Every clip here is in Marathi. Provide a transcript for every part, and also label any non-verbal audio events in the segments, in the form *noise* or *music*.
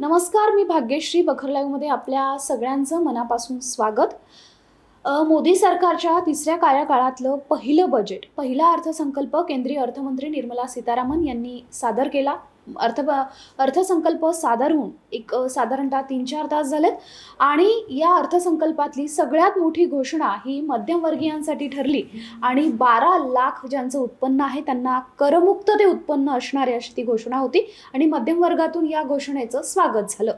नमस्कार मी भाग्यश्री बखर आपल्या सगळ्यांचं मनापासून स्वागत. मोदी सरकारच्या तिसऱ्या कार्यकाळातलं पहिलं बजेट पहिला अर्थसंकल्प केंद्रीय अर्थमंत्री निर्मला सीतारामन यांनी सादर केला. अर्थ अर्थसंकल्प सादर होऊन एक साधारणतः तीन चार तास झालेत. आणि या अर्थसंकल्पातली सगळ्यात मोठी घोषणा ही मध्यमवर्गीयांसाठी ठरली. आणि बारा लाख ज्यांचं उत्पन्न आहे त्यांना करमुक्त ते उत्पन्न असणारी अशी ती घोषणा होती. आणि मध्यम वर्गातून या घोषणेचं स्वागत झालं.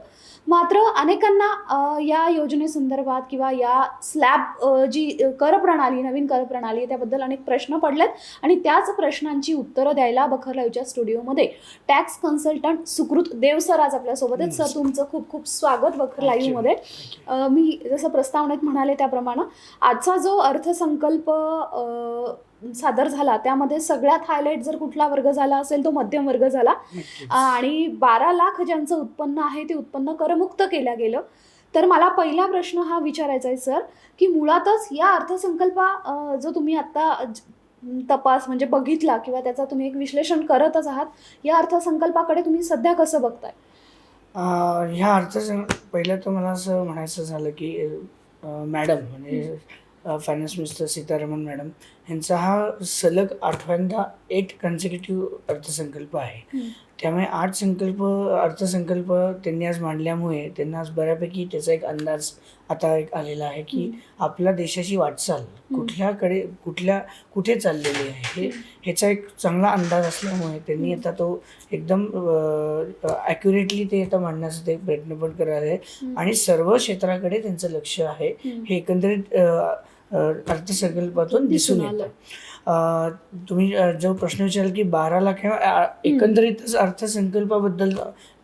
मात्र अनेकांना या योजनेसंदर्भात किंवा या स्लॅब जी करप्रणाली कर प्रणाली नवीन कर प्रणाली आहे त्याबद्दल अनेक प्रश्न पडलेत. आणि त्याच प्रश्नांची उत्तरं द्यायला बखर स्टुडिओमध्ये. टॅक्स कन्सल्टंट सुकृत देव सर आज आपल्यासोबत आहेत. सर तुमचं खूप खूप स्वागत बखर लाईव्हमध्ये मी जसं प्रस्तावनेत म्हणाले त्याप्रमाणे आजचा जो अर्थसंकल्प सादर झाला त्यामध्ये सगळ्यात हायलाईट जर कुठला वर्ग झाला असेल तो मध्यम वर्ग झाला. आणि बारा लाख ज्यांचं उत्पन्न आहे ते उत्पन्न करमुक्त केलं गेलं. तर मला पहिला प्रश्न हा विचारायचा आहे सर की मुळातच या अर्थसंकल्पा जो तुम्ही आता ज- तपास म्हणजे बघितला किंवा त्याचा तुम्ही एक विश्लेषण करतच आहात या अर्थसंकल्पाकडे तुम्ही सध्या कसं बघताय? ह्या अर्थसं पहिलं तर मला असं म्हणायचं झालं की मॅडम म्हणजे फायनान्स मिनिस्टर सीतारामन मॅडम यांचा हा सलग आठव्यांदा एट कन्झिक्युटिव्ह अर्थसंकल्प आहे. त्यामुळे आठ संकल्प अर्थसंकल्प त्यांनी आज मांडल्यामुळे त्यांना आज बऱ्यापैकी त्याचा एक अंदाज आता एक आलेला आहे की आपल्या देशाची वाटचाल कुठल्याकडे कुठल्या कुठे चाललेली आहे हे ह्याचा एक चांगला अंदाज असल्यामुळे त्यांनी आता तो एकदम ॲक्युरेटली ते आता मांडण्याचा ते प्रयत्न पण करत आहे. आणि सर्व क्षेत्राकडे त्यांचं लक्ष आहे. हे एकंदरीत अर्थसंकल्पातून दिसून. येतं तुम्ही जो प्रश्न विचाराल की बारा लाख किंवा एकंदरीतच अर्थसंकल्पाबद्दल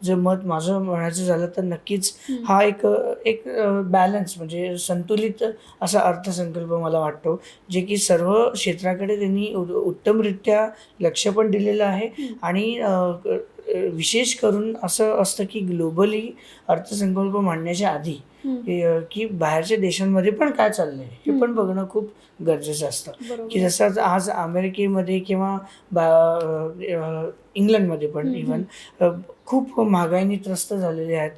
जर मत माझं म्हणायचं झालं तर नक्कीच. हा एक एक बॅलन्स म्हणजे संतुलित असा अर्थसंकल्प मला वाटतो जे की सर्व क्षेत्राकडे त्यांनी उ- उत्तमरित्या लक्ष पण दिलेलं आहे. आणि विशेष करून असं असतं की ग्लोबली अर्थसंकल्प मांडण्याच्या आधी. की बाहेरच्या देशांमध्ये पण काय चाललंय हे पण. बघणं खूप गरजेचं असतं. की जसं आज- अमेरिकेमध्ये किंवा इंग्लंडमध्ये पण इवन खूप महागाईने त्रस्त झालेले आहेत.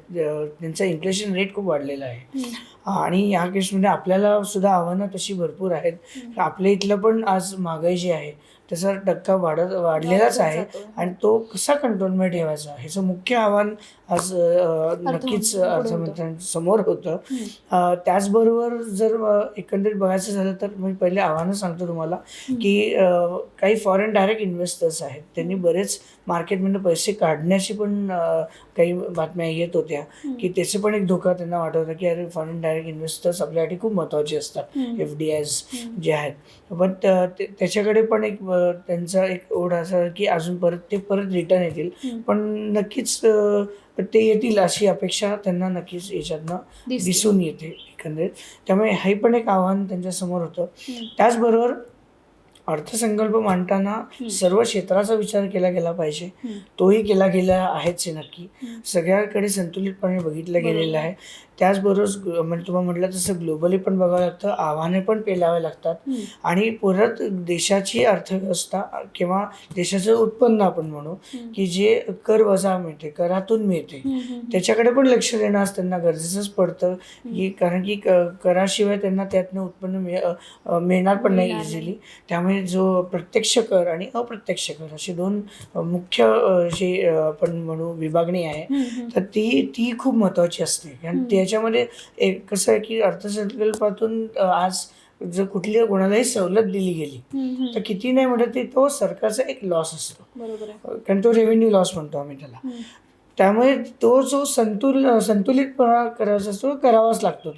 त्यांचा इन्फ्लेशन रेट खूप वाढलेला आहे. आणि या केसमध्ये आपल्याला सुद्धा आव्हानं तशी भरपूर आहेत. आपल्या इथलं पण आज महागाई जी आहे त्याचा टक्का वाढत वाढलेलाच आहे. आणि तो कसा कंट्रोलमध्ये ठेवायचा? ह्याचं मुख्य आव्हान आज नक्कीच. अर्थमंत्र्यांसमोर होतं. त्याचबरोबर जर एकंदरीत बघायचं झालं तर मी पहिले आव्हानं सांगतो तुम्हाला की काही फॉरेन डायरेक्ट इन्व्हेस्टर्स आहेत. त्यांनी बरेच मार्केटमधून पैसे काढण्याची पण काही बातम्या येत होत्या. की त्याचे पण एक धोका त्यांना वाटत होता की अरे फॉरेन डायरेक्ट इन्व्हेस्टर्स आपल्यासाठी खूप महत्त्वाचे असतात. एफ डी आयज हम्म. जे आहेत पण त्याच्याकडे पण एक त्यांचा एक ओढ असा की अजून परत ते परत रिटर्न येतील. पण नक्कीच ते येतील अशी अपेक्षा त्यांना नक्कीच याच्यातनं. दिसून येते एकंदरीत त्यामुळे हे पण एक आव्हान त्यांच्यासमोर होतं. त्याचबरोबर अर्थसंकल्प मांडताना. सर्व क्षेत्राचा विचार केला गेला पाहिजे. तोही केला गेला आहेच आहे नक्की. सगळ्याकडे संतुलितपणे बघितलं. गेलेलं आहे त्याचबरोबर म्हणजे तुम्हाला म्हटलं तसं ग्लोबली पण बघावं लागतं आव्हाने पण पेलावे लागतात. आणि परत देशाची अर्थव्यवस्था किंवा देशाचं उत्पन्न आपण म्हणू. की जे कर वजा मिळते करातून मिळते. त्याच्याकडे पण लक्ष देणं आज त्यांना गरजेचंच पडतं की कारण की कराशिवाय त्यांना त्यातनं उत्पन्न मिळणार पण नाही. इझिली त्यामुळे जो प्रत्यक्ष कर आणि अप्रत्यक्ष कर असे दोन मुख्य जे आपण म्हणू विभागणी आहे. तर ती ती खूप महत्त्वाची असते कारण हम्म. त्याच्यामध्ये एक कसं आहे की अर्थसंकल्पातून आज जर कुठली कोणालाही सवलत दिली गेली. तर किती नाही म्हणत ते तो सरकारचा एक लॉस असतो कारण तो रेव्हेन्यू लॉस म्हणतो आम्ही त्याला. त्यामुळे तो जो संतुल संतुलितपणा करायचा असतो तो करावाच लागतो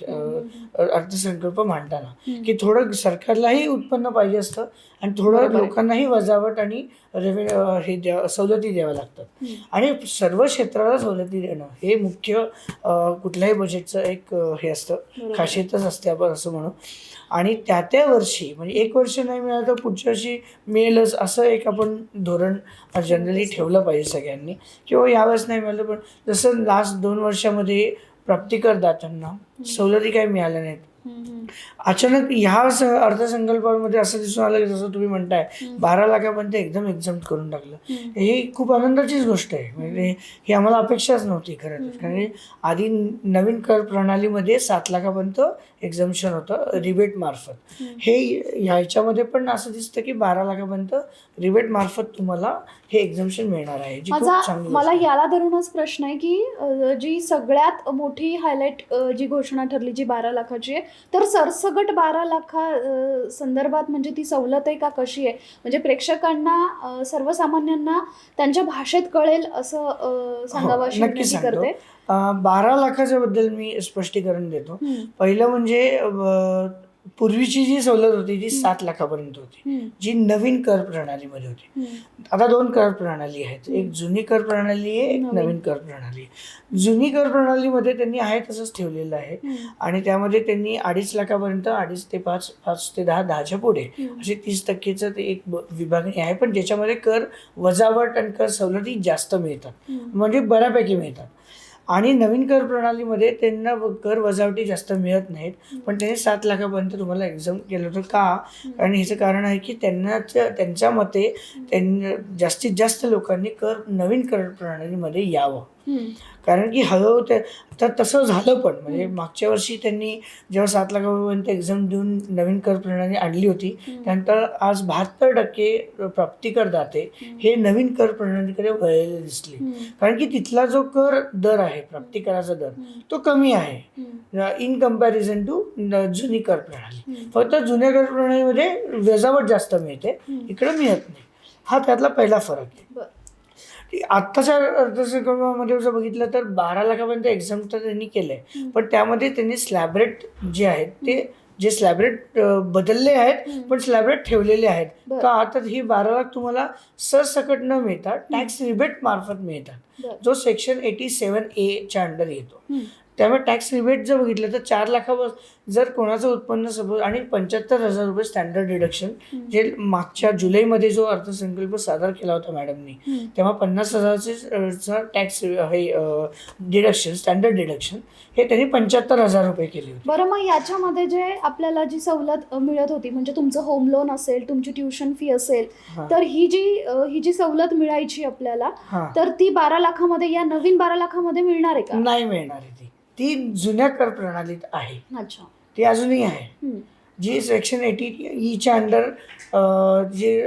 अर्थसंकल्प मांडताना. की थोडं सरकारलाही उत्पन्न पाहिजे असतं आणि थोडं. लोकांनाही वजावट आणि रेव्हे हे द्या सवलती द्याव्या लागतात. आणि सर्व क्षेत्राला सवलती देणं हे मुख्य कुठल्याही बजेटचं एक हे असतं. खासियतच असते आपण असं म्हणू आणि त्या त्या वर्षी म्हणजे एक वर्ष नाही मिळालं तर पुढच्या वर्षी मिळेलच असं एक आपण धोरण जनरली ठेवलं पाहिजे सगळ्यांनी. किंवा यावेळेस नाही मिळालं पण जसं लास्ट दोन वर्षामध्ये प्राप्तिकरदात्यांना सवलती काही मिळाल्या नाहीत. अचानक ह्या स- अर्थसंकल्पामध्ये असं दिसून आलं की जसं तुम्ही म्हणताय. बारा लाखापर्यंत एकदम एक्झाम करून टाकलं. ही खूप आनंदाचीच गोष्ट आहे म्हणजे ही आम्हाला अपेक्षाच नव्हती खरं तर कारण आधी नवीन कर प्रणालीमध्ये सात लाखापर्यंत एक्झाम्शन होतं रिबेट मार्फत. हे ह्याच्यामध्ये पण असं दिसतं की बारा लाखापर्यंत रिबेट मार्फत तुम्हाला हे एक्झाम्शन मिळणार आहे जी खूप माझा चांगली मला गोष्ट आहे. याला धरूनच प्रश्न आहे की अ, जी सगळ्यात मोठी हायलाईट जी घोषणा ठरली जी बारा लाखाची आहे तर सरसगट बारा लाखा अ, संदर्भात म्हणजे ती सवलत आहे का कशी आहे म्हणजे प्रेक्षकांना अ, सर्वसामान्यांना त्यांच्या भाषेत कळेल असं अ, सांगावं अशी हो, नक्की विनंती सांगतो. करते अं, बारा लाखाच्या बद्दल मी स्पष्टीकरण देतो हम्म, पहिलं म्हणजे अं, पूर्वीची जी सवलत होती ती सात लाखापर्यंत होती. जी नवीन कर प्रणालीमध्ये होती. आता दोन कर प्रणाली आहेत. एक जुनी कर प्रणाली आहे एक नवीन. कर प्रणाली आहे. जुनी कर प्रणालीमध्ये त्यांनी आहे तसंच ठेवलेलं आहे. आणि त्यामध्ये त्यांनी अडीच लाखापर्यंत अडीच ते पाच पाच ते दहा दहाच्या पुढे. असे तीस टक्केचं ते एक विभागणी आहे. पण ज्याच्यामध्ये कर वजावट आणि कर सवलती जास्त मिळतात. म्हणजे बऱ्यापैकी मिळतात. आणि नवीन कर प्रणालीमध्ये त्यांना कर वजावटी जास्त मिळत नाहीत. पण त्यांनी सात लाखापर्यंत तुम्हाला एक्झाम केलं होतं का? कारण ह्याचं कारण आहे की त्यांना त्यांच्या मते त्यांना जास्तीत जास्त लोकांनी कर नवीन कर प्रणालीमध्ये यावं. कारण की हळूहळू ते तर तसं झालं पण. म्हणजे मागच्या वर्षी त्यांनी जेव्हा सात लाखापर्यंत एक्झाम देऊन नवीन कर प्रणाली आणली होती. त्यानंतर आज बहात्तर टक्के प्राप्तिकरदाते हे नवीन कर प्रणालीकडे वळलेले दिसले. कारण की तिथला जो कर दर आहे प्राप्तिकराचा दर तो कमी आहे. इन कंपॅरिझन टू जुनी कर प्रणाली. फक्त जुन्या कर प्रणालीमध्ये वजावट जास्त मिळते. इकडे मिळत नाही. हा त्यातला पहिला फरक आहे. आत्ताच्या अर्थसंकल्पामध्ये जर बघितलं तर बारा लाखापर्यंत एक्झाम तर त्यांनी केलंय. पण त्यामध्ये त्यांनी स्लॅब जे आहेत ते जे स्लॅब रेट बदलले आहेत. पण स्लॅब रेट ठेवलेले आहेत. का तर ही बारा लाख तुम्हाला सरसकट न मिळता टॅक्स रिबेट मार्फत मिळतात. जो सेक्शन एटी सेवन एच्या अंडर येतो. त्यामुळे टॅक्स रिबेट जर बघितलं तर चार लाखावर जर कोणाचं उत्पन्न सपोज आणि पंच्याहत्तर हजार रुपये स्टँडर्ड डिडक्शन. जे मागच्या जुलैमध्ये जो अर्थसंकल्प सादर केला होता मॅडमनी. तेव्हा पन्नास हजाराचे टॅक्स हे डिडक्शन स्टँडर्ड डिडक्शन हे त्यांनी पंच्याहत्तर हजार रुपये केले होते बरं मग याच्यामध्ये जे आपल्याला जी सवलत मिळत होती म्हणजे तुमचं होम लोन असेल तुमची ट्युशन फी असेल. तर ही जी ही जी सवलत मिळायची आपल्याला तर ती बारा लाखामध्ये या नवीन बारा लाखामध्ये मिळणार आहे का नाही मिळणार आहे ती ती जुन्या कर प्रणालीत आहे अच्छा ती अजूनही आहे. जी सेक्शन एटी ईच्या अंडर जे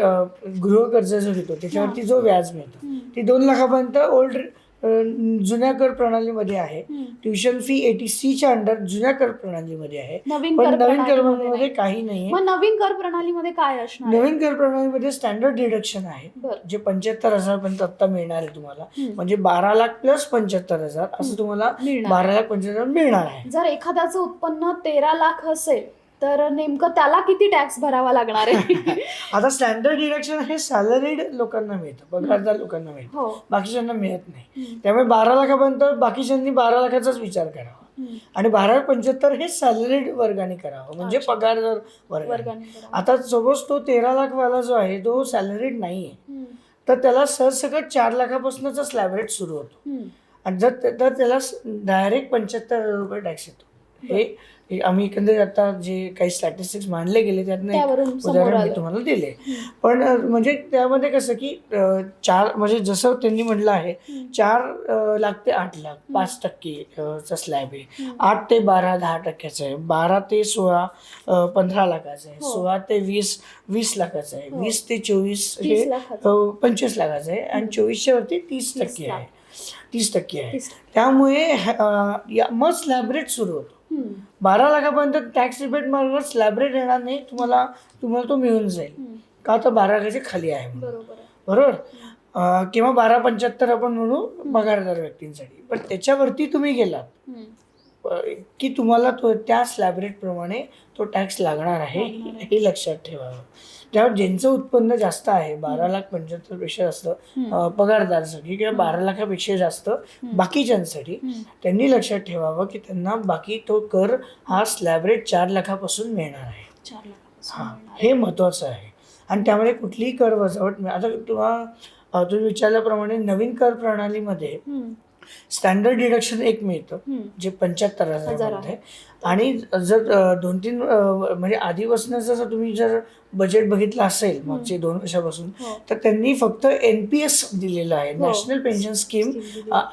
गृहकर्ज जो घेतो त्याच्यावरती जो व्याज मिळतो. ती दोन लाखापर्यंत ओल्ड जुन्या कर प्रणालीमध्ये आहे. ट्युशन फी एटी सीच्या अंडर जुन्या कर प्रणालीमध्ये आहे. नवीन पण कर नवीन कर प्रणालीमध्ये नाही. काही मग नवीन कर प्रणालीमध्ये काय असणार? नवीन कर प्रणालीमध्ये स्टँडर्ड डिडक्शन आहे. जे पंच्याहत्तर हजार पर्यंत आता मिळणार आहे तुम्हाला. म्हणजे बारा लाख प्लस पंच्याहत्तर हजार असं तुम्हाला बारा लाख पंच्याहत्तर मिळणार आहे. जर एखाद्याचं उत्पन्न तेरा लाख असेल तर नेमकं त्याला किती टॅक्स भरावा लागणार आहे *laughs* आता स्टँडर्ड डिडक्शन हे सॅलरीड लोकांना मिळतं पगारदार लोकांना मिळतं हो बाकीच्यांना मिळत नाही. त्यामुळे बारा लाखापर्यंत बाकीच्यांनी बारा लाखाचाच विचार करावा. आणि बारा पंच्याहत्तर हे सॅलरीड वर्गाने करावं म्हणजे. पगारदार करा. आता सपोज तो तेरा लाख वाला जो आहे तो सॅलरीड नाही आहे. तर त्याला सरसकट चार लाखापासूनच स्लॅब रेट सुरू होतो. आणि जर तर त्याला डायरेक्ट पंच्याहत्तर हजार रुपये टॅक्स येतो हे आम्ही एकंदरीत आता जे काही स्टॅटिस्टिक्स मांडले गेले त्यातनं उदाहरण मी तुम्हाला दिले. पण म्हणजे त्यामध्ये कसं की चार म्हणजे जसं त्यांनी म्हटलं आहे. चार लाख ते आठ लाख पाच टक्के अ, चा स्लॅब आहे. आठ ते बारा दहा टक्क्याचं आहे बारा ते सोळा पंधरा लाखाचं आहे हो. सोळा ते वीस वीस लाखाचं आहे हो. वीस ते चोवीस हे पंचवीस लाखाचं आहे आणि चोवीसच्या वरती तीस टक्के. आहे तीस टक्के आहे. त्यामुळे मग स्लॅब रेट सुरू होतो. बारा लाखापर्यंत टॅक्स रिबेट मार्फत स्लॅब रेट येणार नाही तुम्हाला तुम्हाला तो मिळून जाईल. का तर बारा लाखाच्या खाली आहे. बरोबर किंवा बारा पंच्याहत्तर आपण म्हणू पगारदार व्यक्तींसाठी. पण त्याच्यावरती तुम्ही गेलात. की तुम्हाला तो त्या स्लॅब रेट प्रमाणे तो टॅक्स लागणार आहे. हे लक्षात ठेवावं. त्यावर ज्यांचं उत्पन्न जास्त आहे बारा लाख पंच्याहत्तरपेक्षा जास्त पगारदारासाठी किंवा बारा लाखापेक्षा जास्त बाकीच्यांसाठी. त्यांनी लक्षात ठेवावं की त्यांना बाकी तो कर हा स्लॅब रेट चार लाखापासून मिळणार आहे हां. हे महत्त्वाचं आहे आणि त्यामध्ये कुठलीही कर वजावट आता तुम्हा अ, तुम्ही विचारल्याप्रमाणे नवीन कर प्रणालीमध्ये. स्टँडर्ड डिडक्शन एक मिळतं. जे पंच्याहत्तर हजार आहे. आणि जर दोन तीन म्हणजे आधीपासून जर तुम्ही जर बजेट बघितलं असेल मागचे दोन वर्षापासून हो. तर त्यांनी फक्त एन पी एस दिलेलं आहे. National pension scheme.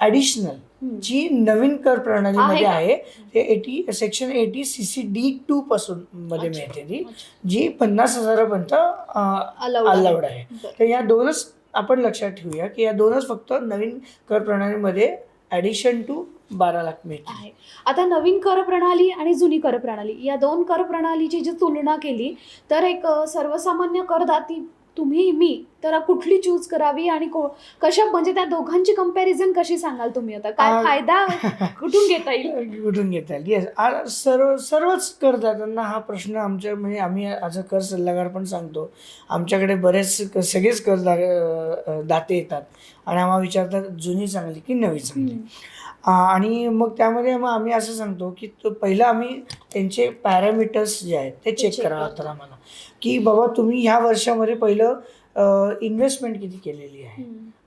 ॲडिशनल. जी नवीन कर प्रणालीमध्ये आहे आहे ते eighty section eighty C C D two पासून मध्ये. मिळते ती. जी पन्नास हजारापर्यंत. अलाउड आहे. तर या दोनच आपण लक्षात ठेवूया की या दोनच फक्त नवीन कर प्रणालीमध्ये ॲडिशन टू बारा लाख मिळतील. आहे. आता नवीन कर प्रणाली आणि जुनी कर प्रणाली या दोन कर प्रणालीची जी तुलना केली तर एक सर्वसामान्य करदाती तुम्ही मी. तर कुठली चूज करावी आणि को- कशा म्हणजे त्या दोघांची कंपॅरिझन कशी सांगाल तुम्ही आता? काय फायदा *laughs* कुठून घेता येईल? कुठून घेता येईल? येस सर्व सर्वच करदात्यांना हा प्रश्न आमच्या म्हणजे आम्ही अ कर सल्लागार पण सांगतो. आमच्याकडे बरेच सगळेच करदार अ, दाते येतात. आणि आम्हाला विचारतात जुनी चांगली की नवी चांगली आणि मग त्यामध्ये मग आम्ही असं सांगतो की तो पहिलं आम्ही त्यांचे पॅरामीटर्स जे आहेत ते चेक करावं. लागतात आम्हाला की बाबा तुम्ही ह्या वर्षामध्ये पहिलं इन्व्हेस्टमेंट किती केलेली आहे.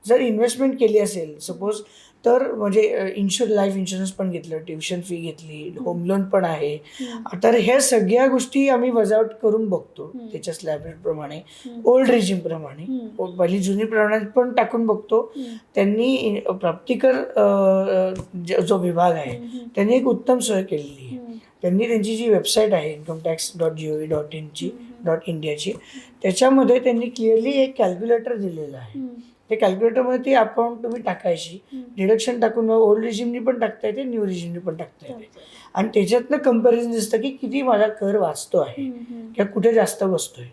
जर इन्व्हेस्टमेंट केली असेल सपोज तर म्हणजे इन्शुर लाईफ इन्शुरन्स पण घेतलं ट्युशन फी घेतली होम लोन पण आहे. तर ह्या सगळ्या गोष्टी आम्ही वजावट करून बघतो. त्याच्या स्लॅबप्रमाणे हम्म. ओल्ड रेजिम प्रमाणे. पहिली जुनी प्रमाणात पण टाकून बघतो. त्यांनी प्राप्तिकर ज- विभाग आहे. त्यांनी एक उत्तम सोय केलेली आहे. त्यांनी त्यांची जी वेबसाईट आहे income tax dot G O V dot इनची. Dot इंडियाची त्याच्यामध्ये त्यांनी क्लिअरली एक कॅल्क्युलेटर दिलेलं आहे. ते कॅल्क्युलेटरमध्ये ती अकाउंट तुम्ही टाकायची. डिडक्शन टाकून ओल्ड रिजिमनी पण टाकता येते न्यू रिजिमनी पण टाकता येते आणि त्याच्यातनं कंपॅरिझन दिसतं की किती माझा कर वाचतो आहे. किंवा कुठे जास्त बसतोय.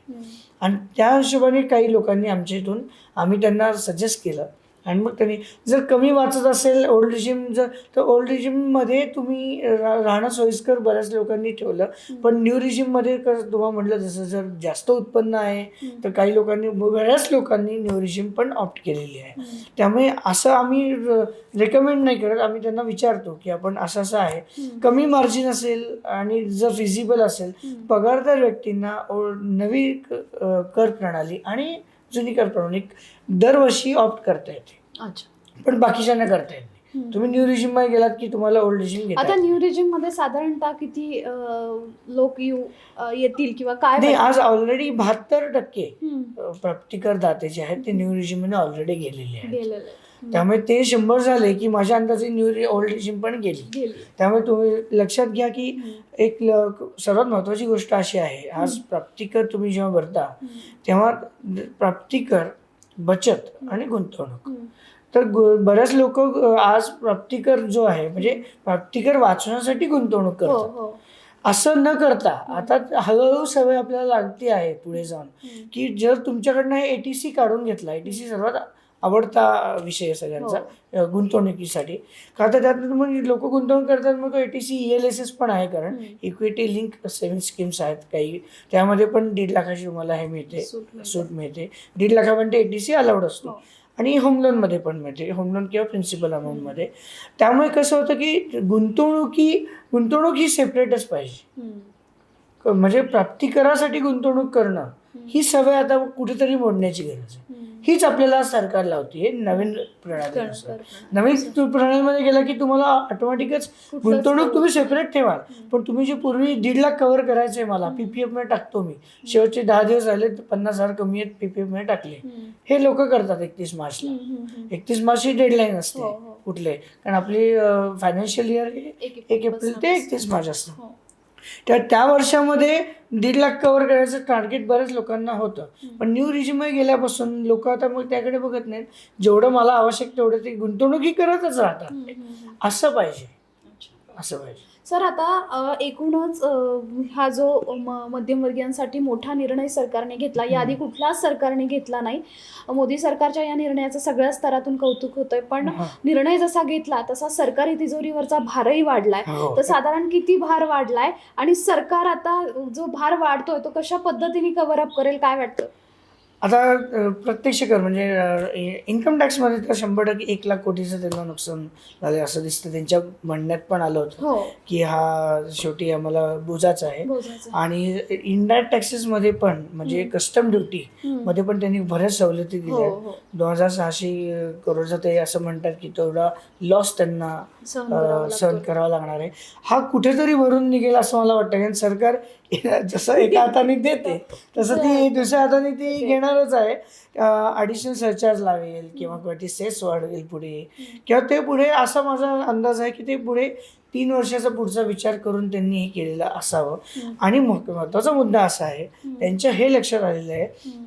आणि त्या हिशोबाने काही लोकांनी आमच्या इथून आम्ही त्यांना सजेस्ट केलं आणि मग त्यांनी जर कमी वाचत असेल ओल्ड रिजिम जर तर ओल्ड रिजिममध्ये तुम्ही रा- राहणं सोयीस्कर बऱ्याच लोकांनी ठेवलं पण न्यू रिजिममध्ये कसं तुम्हाला म्हटलं जसं जर जास्त उत्पन्न आहे. तर काही लोकांनी बऱ्याच लोकांनी न्यू रिजिम पण ऑप्ट केलेली आहे. त्यामुळे असं आम्ही रेकमेंड नाही करत आम्ही त्यांना विचारतो की आपण असं असं आहे. कमी मार्जिन असेल आणि जर फिजिबल असेल. पगारदार व्यक्तींना ओ- नवी कर प्रणाली आणि जुनी कर प्रणाली दरवर्षी ऑप्ट करता येते. अच्छा. पण बाकीच्यांना करता येत नाही. तुम्ही न्यू रिजिममध्ये गेलात की तुम्हाला ओल्ड रिजिम आता न्यू रिजिममध्ये साधारणतः किती लोक येऊ येतील किंवा काय नाही आज ऑलरेडी बहात्तर टक्के प्राप्तिकर दाते जे आहेत ते न्यू रिजिममध्ये ऑलरेडी गेलेले आहेत. त्यामुळे ते शंभर झाले की माझ्या अंदाजे न्यू ओल्ड रिजिम पण गेली त्यामुळे तुम्ही लक्षात घ्या की. एक सर्वात महत्वाची गोष्ट अशी आहे आज प्राप्तिकर तुम्ही जेव्हा भरता. तेव्हा प्राप्तिकर बचत आणि गुंतवणूक. तर बऱ्याच लोक आज प्राप्तिकर जो आहे म्हणजे प्राप्तिकर वाचवण्यासाठी गुंतवणूक हो करतात हो असं न करता आता हळूहळू सवय आपल्याला लागती आहे पुढे जाऊन. की जर तुमच्याकडनं ए टी सी काढून घेतला ए टी सी सर्वात आवडता विषय आहे सगळ्यांचा हो. गुंतवणुकीसाठी का तर त्यात मग लोक गुंतवणूक करतात मग eighty C E L S S पण आहे कारण. इक्विटी लिंक सेव्हिंग स्कीम्स आहेत काही त्यामध्ये पण दीड लाखाची तुम्हाला हे मिळते सूट मिळते. दीड लाखापर्यंत ए टी सी अलाउड असतो हो. आणि होम लोनमध्ये पण मिळते होम लोन किंवा प्रिन्सिपल अमाऊंटमध्ये त्यामुळे कसं होतं की गुंतवणुकी गुंतवणूक ही सेपरेटच पाहिजे म्हणजे प्राप्तिकरासाठी गुंतवणूक करणं. ही सवय आता कुठेतरी मोडण्याची गरज आहे. हीच आपल्याला सरकार लावते नवीन प्रणालीनुसार कर- नवीन प्रणालीमध्ये गेला की तुम्हाला ऑटोमॅटिकच गुंतवणूक तुम्ही सेपरेट ठेवाल. पण तुम्ही जे पूर्वी दीड लाख कव्हर करायचे मला पीपीएफमध्ये टाकतो मी. शेवटचे दहा दिवस झाले तर पन्नास हजार कमी आहेत पीपीएफमध्ये टाकले. हे लोक करतात एकतीस मार्चला. एकतीस मार्च ही डेडलाईन असते हो, हो. कुठले. कारण आपली फायनान्शियल इयर एक एक एप्रिल ते एकतीस मार्च असतं. हो. त्या वर्षामध्ये दीड लाख कव्हर करायचं टार्गेट बऱ्याच लोकांना होतं पण न्यू रिजिममध्ये गेल्यापासून लोक आता मग त्याकडे बघत नाहीत जेवढं मला आवश्यक तेवढं ते गुंतवणुकी करतच राहतात. असं पाहिजे. असं पाहिजे सर आता एकूणच हा जो म- मध्यमवर्गीयांसाठी मोठा निर्णय सरकारने घेतला याआधी कुठलाच सरकारने घेतला नाही. मोदी सरकारच्या या निर्णयाचं सगळ्या स्तरातून कौतुक होतंय पण. निर्णय जसा घेतला तसा सरकारी तिजोरीवरचा भारही वाढलाय. हो. तर साधारण किती भार वाढलाय? आणि सरकार आता जो भार वाढतोय तो कशा पद्धतीने कव्हर अप करेल काय वाटतं? आता प्रत्यक्ष कर म्हणजे इन्कम टॅक्समध्ये तर शंभर टक्के एक लाख कोटीचं त्यांना नुकसान झालं असं दिसतं त्यांच्या म्हणण्यात पण आलं होतं हो की हा शेवटी आम्हाला बोजाच आहे. आणि इनडायरेक्ट टॅक्सेसमध्ये पण म्हणजे. Custom duty. मध्ये पण त्यांनी बऱ्याच सवलती हो दिल्या हो दोन हजार सहाशे करोडचा ते असं म्हणतात की तेवढा लॉस त्यांना सहन. करावा लागणार आहे हा कुठेतरी भरून निघेल असं मला वाटतं कारण सरकार *laughs* जसं एका *laughs* हाताने देते तसं ती दुसऱ्या हाताने ती घेणारच आहे. ॲडिशनल सरचार्ज लावेल किंवा किंवा ती सेस वाढवेल पुढे. किंवा ते पुढे असा माझा अंदाज आहे की ते पुढे तीन वर्षाचा पुढचा विचार करून त्यांनी हे केलेलं असावं. आणि मह- महत्त्वाचा मुद्दा असा आहे. त्यांच्या हे लक्षात आलेलं आहे.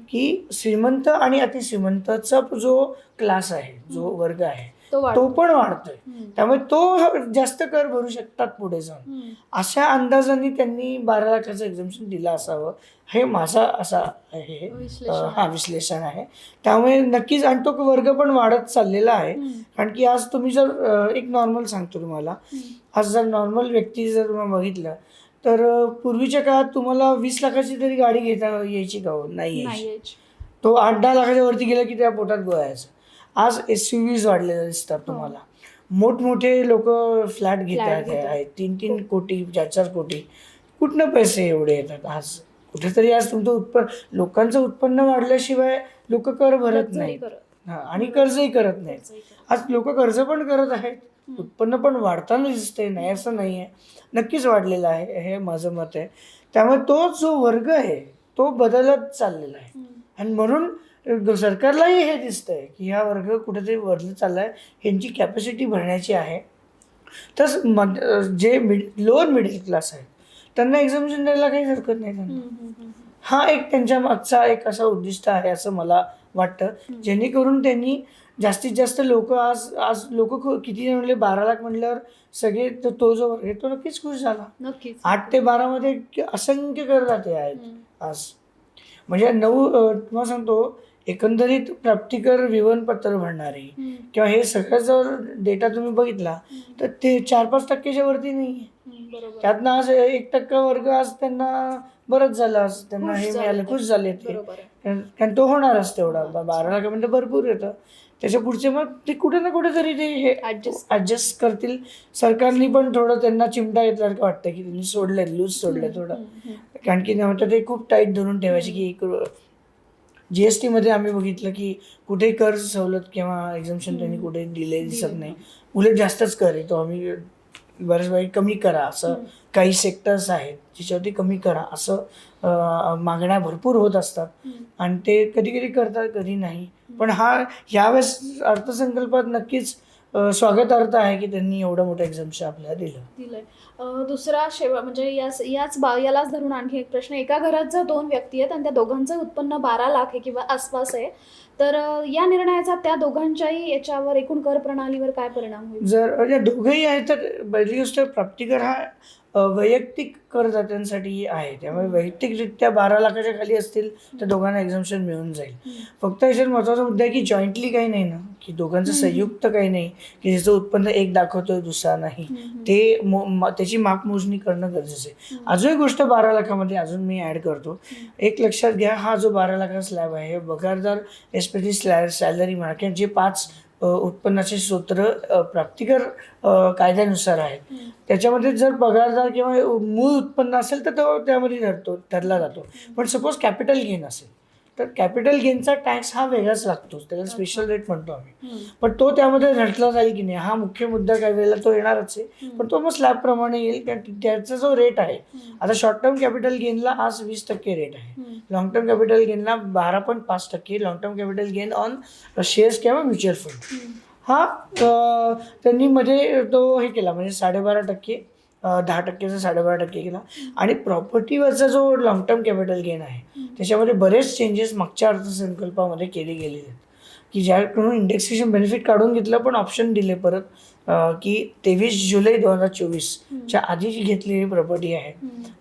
की श्रीमंत आणि अतिश्रीमंतचा जो क्लास आहे जो वर्ग आहे तो. पण वाढतोय. त्यामुळे तो जास्त कर भरू शकतात पुढे जाऊन. अशा अंदाजाने त्यांनी बारा लाखाचं एक्झाम्शन दिलं असावं हे माझा असा आहे हा विश्लेषण आहे त्यामुळे नक्कीच आणि तो वर्ग पण वाढत चाललेला आहे. कारण की आज तुम्ही जर एक नॉर्मल सांगतो तुम्हाला. आज जर नॉर्मल व्यक्ती जर तुम्ही बघितलं तर पूर्वीच्या काळात तुम्हाला वीस लाखाची तरी गाडी घेता यायची का हो? नाही यायची नाही यायची. तो आठ दहा लाखाच्या वरती गेला की त्या पोटात गोळायचं आज एस यू व्हीज वाढलेले दिसतात हो. तुम्हाला मोठमोठे लोक फ्लॅट घेतात घेतात. आहेत तीन तीन कोटी चार चार कोटी कुठनं पैसे एवढे येतात आज कुठेतरी आज तुमचं उत्पन्न लोकांचं उत्पन्न वाढल्याशिवाय लोक कर भरत नाही. हा, आणि कर्जही करत नाहीत. आज लोक कर्ज पण करत आहेत. उत्पन्न पण वाढताना दिसतंय नाही असं नाही आहे नक्कीच वाढलेलं आहे हे माझं मत आहे त्यामुळे तो जो वर्ग आहे तो बदलत चाललेला आहे. आणि म्हणून सरकारलाही हे दिसतंय की हा वर्ग कुठेतरी बदलत चाललाय ह्यांची कॅपॅसिटी भरण्याची आहे. तस मध अ, जे मिड लोअर मिडल क्लास आहे त्यांना एक्झामिशन द्यायला काही हरकत नाही त्यांना. हा एक त्यांच्या मागचा एक असा उद्दिष्ट आहे असं मला वाटतं. जेणेकरून त्यांनी जास्तीत जास्त लोक आज आज लोक किती म्हणले बारा लाख म्हणल्यावर सगळे तो तो जो वर्ग आहे तो नक्कीच खुश झाला. आठ ते बारामध्ये असंख्य करदाते आहेत. आज. म्हणजे नऊ तुम्हाला सांगतो एकंदरीत प्राप्तिकर विवरणपत्र भरणारे. किंवा हे सगळं जर डेटा तुम्ही बघितला. तर ते चार पाच टक्क्याच्या वरती नाही आहे त्यातनं आज एक टक्का वर्ग आज त्यांना बरंच झालं आज त्यांना हे मिळालं. खुश झाले ते. कारण तो होणारच तेवढा बा- बारा लाख म्हणजे भरपूर येतं त्याच्या पुढचे मग ते कुठे ना कुठेतरी ते हे. ऍडजस्ट करतील सरकारने पण थोडं त्यांना चिमटा घेतल्यासारखं वाटतं की त्यांनी सोडलंय लूज सोडलंय थोडं. कारण की नव्हतं ते खूप टाईट धरून ठेवायचे की एक जी एस टीमध्ये आम्ही बघितलं की कुठेही कर सवलत किंवा एक्झाम्शन त्यांनी कुठे दिले दिसत नाही. उलट जास्तच कर आहे. तो आम्ही बऱ्याच वेळी कमी करा असं. काही सेक्टर्स आहेत ज्याच्यावरती कमी करा असं मागण्या भरपूर होत असतात. आणि ते कधी कधी करतात कधी नाही. पण हा यावेळेस अर्थसंकल्पात नक्कीच स्वागतार्थ आहे की त्यांनी एवढं मोठं एक्झाम्शन आपल्याला दिलं. दुसरा शेवट म्हणजे याच याच बा यालाच धरून आणखी एक प्रश्न. एका घरात जर दोन व्यक्ती आहेत आणि त्या दोघांचं उत्पन्न बारा लाख आहे किंवा आसपास आहे तर या निर्णयाचा त्या दोघांच्याही याच्यावर एकूण कर प्रणालीवर काय परिणाम होईल? जर दोघंही आहेत तर पहिली गोष्ट प्राप्तिकर हा वैयक्तिक करदात्यांसाठी आहे. त्यामुळे वैयक्तिकरित्या बारा लाखाच्या खाली असतील तर दोघांना एक्झाम्शन मिळून जाईल. फक्त याच्यात महत्त्वाचा मुद्दा आहे की जॉईंटली काही नाही ना की दोघांचं. संयुक्त काही नाही की ज्याचं उत्पन्न एक दाखवतोय दुसरा नाही. ते त्याची मापमोजणी करणं गरजेचं आहे. अजून एक गोष्ट बारा लाखामध्ये अजून मी ॲड करतो. एक लक्षात घ्या हा जो बारा लाखाचा स्लॅब आहे हे पगारदार एस्पेशली स्लॅ सॅलरी म्हणा किंवा जे पाच उत्पन्नाचे सूत्र प्राप्तिकर कायद्यानुसार आहेत. त्याच्यामध्ये जर पगारदार किंवा मूळ उत्पन्न असेल तर तो त्यामध्ये धरतो धरला जातो पण सपोज कॅपिटल गेन असेल तर कॅपिटल गेनचा टॅक्स हा वेगळाच लागतो त्याला स्पेशल रेट म्हणतो आम्ही. पण तो त्यामध्ये धरला जाईल की नाही हा मुख्य मुद्दा काही वेळेला तो येणारच आहे. पण तो मग स्लॅबप्रमाणे येईल कारण त्याचा जो रेट आहे. आता शॉर्ट टर्म कॅपिटल गेनला आज वीस टक्के रेट आहे. लॉंग टर्म कॅपिटल गेनला बारा पॉईंट पाच टक्के long term capital gain on shares किंवा म्युच्युअल फंड. हा त्यांनी मध्ये तो हे केला म्हणजे साडेबारा टक्के दहा टक्क्याचा साडेबारा टक्के केला आणि प्रॉपर्टीवरचा जो लॉंग टर्म कॅपिटल गेन आहे. त्याच्यामध्ये बरेच चेंजेस मागच्या अर्थसंकल्पामध्ये केले गेलेले आहेत की ज्याकडून इंडेक्सेशन बेनिफिट काढून घेतलं पण ऑप्शन दिले परत की तेवीस जुलै दोन हजार चोवीसच्या आधी जी घेतलेली प्रॉपर्टी आहे.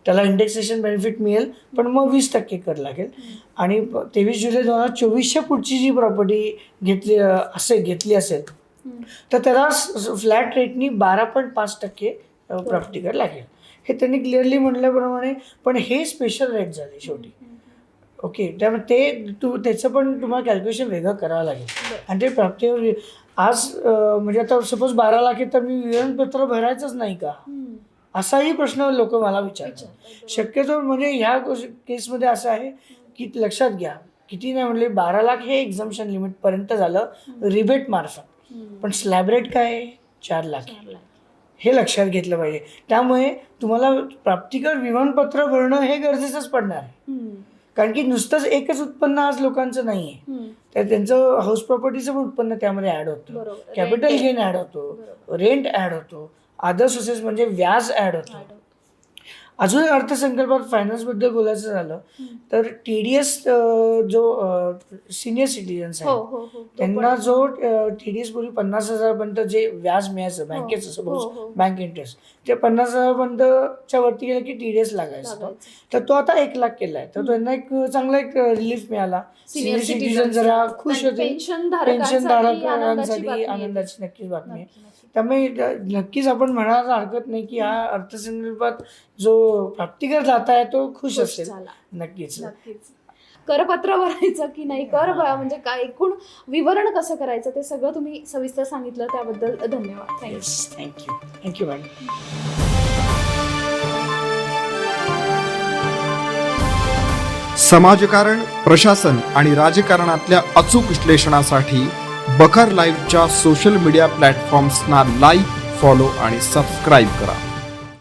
त्याला इंडेक्सेशन बेनिफिट मिळेल पण मग वीस टक्के कर लागेल आणि तेवीस जुलै दोन हजार चोवीसच्या पुढची जी प्रॉपर्टी घेतली असेल घेतली असेल. तर त्याला फ्लॅट रेटनी बारा पॉईंट पाच टक्के प्राप्ती कर लागेल हे त्यांनी क्लिअरली म्हटल्याप्रमाणे पण हे स्पेशल रेट झाले शेवटी ओके त्यामुळे ते तू त्याचं पण तुम्हाला कॅल्क्युलेशन वेगळं करावं लागेल. आणि ते प्राप्तीवर आज म्हणजे आता सपोज बारा लाख आहे तर मी विवरणपत्र भरायचंच नाही का. असाही प्रश्न लोक मला विचारतात. शक्यतो म्हणजे ह्या केसमध्ये असं आहे की लक्षात घ्या किती नाही म्हणले बारा लाख हे एक्झाम्शन लिमिटपर्यंत झालं रिबेट मार्फत. पण स्लॅब रेट काय लाख आहे. चार लाख. हे लक्षात घेतलं पाहिजे त्यामुळे तुम्हाला प्राप्तिकर विमानपत्र भरणं हे गरजेचंच पडणार आहे. कारण की नुसतंच एकच उत्पन्न आज लोकांचं नाही आहे. तर त्यांचं हाऊस प्रॉपर्टीचं पण उत्पन्न त्यामध्ये ॲड होतं. कॅपिटल गेन ॲड होतो. रेंट ॲड होतो अदर सोर्सेस म्हणजे व्याज ॲड होतो अजून अर्थसंकल्पात फायनान्सबद्दल बोलायचं झालं. तर टी डी एस जो सिनियर सिटीजन्स हो आहे हो हो तो त्यांना पण- जो टी डी एस पूर्वी पन्नास हजारपर्यंत जे व्याज मिळायचं बँकेचं सपोज. बँक इंटरेस्ट ते पन्नास हजारपर्यंतच्या वरती गेलं की टी डी एस लागायचं. तर तो आता एक लाख केला आहे तर त्यांना एक चांगला एक रिलीफ मिळाला सिनियर सिटीजन जरा. खुश होते पेन्शन पेन्शन धारकांसाठी आनंदाची आहे. नक्कीच बातमी आहे. त्यामुळे नक्कीच आपण म्हणायला हरकत नाही की हा अर्थसंकल्पात जो प्राप्तिकर जाता आहे तो खुश असेल. झाला. नक्कीच. नक्कीच. करपत्र भरायचं की नाही कर म्हणजे काय एकूण विवरण कसं करायचं ते सगळं तुम्ही सविस्तर सांगितलं त्याबद्दल धन्यवाद. थँक्यू थँक्यू थँक्यू मॅडम समाजकारण प्रशासन आणि राजकारणातल्या अचूक विश्लेषणासाठी बखर लाईव्हच्या सोशल मीडिया प्लॅटफॉर्म्सना लाईक फॉलो आणि सबस्क्राईब करा.